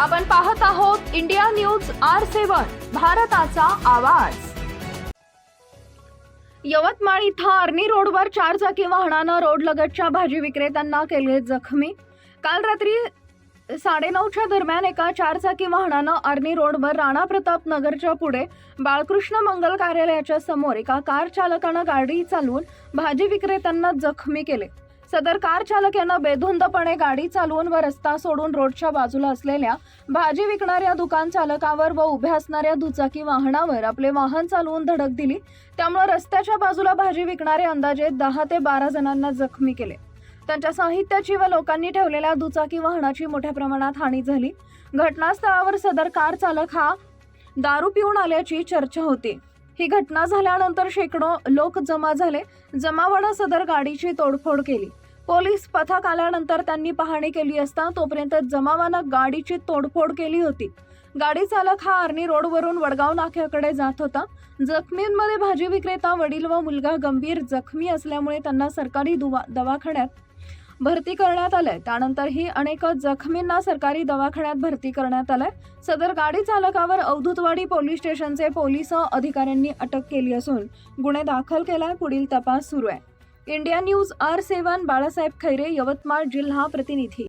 आपण पाहत आहोत इंडिया न्यूज आर सेवन भारताचा आवाज. यवतमाळ इथं आर्नी रोडवर चार चाकी वाहनानं रोड लगतच्या भाजी विक्रेत्यांना केले जखमी. काल रात्री साडेनऊच्या दरम्यान एका चारचाकी वाहनानं आर्नी रोडवर राणा प्रताप नगरच्या पुढे बाळकृष्ण मंगल कार्यालयाच्या समोर एका कार चालकानं गाडी चालवून भाजी विक्रेत्यांना जखमी केले. सदर कार चालक यानं बेधुंदपणे गाडी चालवून व रस्ता सोडून रोडच्या बाजूला असलेल्या भाजी विकणाऱ्या दुकान चालकावर व उभ्या असणाऱ्या दुचाकी वाहनावर आपले वाहन चालवून धडक दिली. त्यामुळे रस्त्याच्या बाजूला भाजी विकणारे अंदाजे दहा ते बारा जणांना जखमी केले. त्यांच्या साहित्याची व लोकांनी ठेवलेल्या दुचाकी वाहनाची मोठ्या प्रमाणात हानी झाली. घटनास्थळावर सदर कार चालक हा दारू पिऊन आल्याची चर्चा होती. ही घटना झाल्यानंतर शेकडो लोक जमा झाले. जमावानं सदर गाडीची तोडफोड केली. पोलीस पथक आल्यानंतर त्यांनी पाहणी केली असता तोपर्यंत जमावानं गाडीची तोडफोड केली होती. गाडी चालक हा आर्नी रोडवरून वडगाव नाक्याकडे जात होता. जखमींमध्ये भाजी विक्रेता वडील व मुलगा गंभीर जखमी असल्यामुळे त्यांना सरकारी दुवा दवाखान्यात भरती करण्यात आलंय. त्यानंतर ही अनेक जखमींना सरकारी दवाखान्यात भरती करण्यात आलंय. सदर गाडी चालकावर अवधूतवाडी पोलीस स्टेशनचे पोलीस अधिकाऱ्यांनी अटक केली असून गुन्हे दाखल केलाय. पुढील तपास सुरू आहे. India news R seven Balasaheb Khaire Yavatmal जिल्हा प्रतिनिधी.